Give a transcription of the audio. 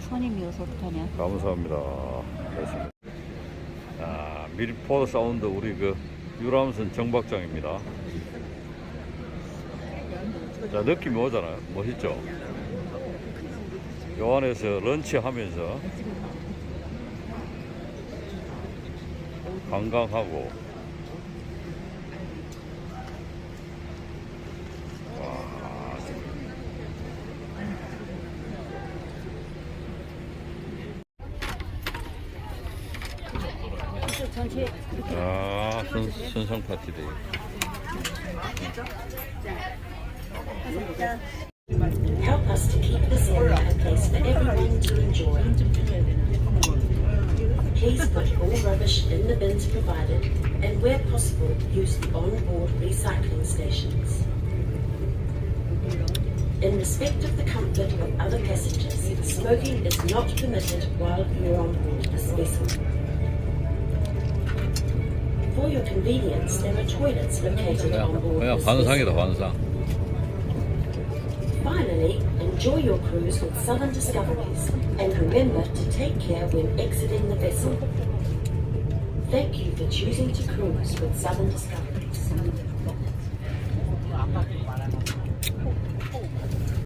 선임이어서 어떡하냐. 감사합니다. 됐습니다. 자, 밀포 사운드 우리 그 유람선 정박장입니다. 자, 느낌이 오잖아요. 멋있죠? 요 안에서 런치하면서 관광하고 아, 선, 선상 파티데이. Help us to keep this area a place for everyone to enjoy. Please put all rubbish in the bins provided and where possible use the on-board recycling stations. In respect of the comfort of other passengers, smoking is not permitted while you're on board this vessel. For your convenience, there are toilets located on board 그냥 this vessel. 관상이다, 관상. Finally, enjoy your cruise with Southern Discoveries and remember to take care when exiting the vessel. Thank you for choosing to cruise with Southern Discoveries.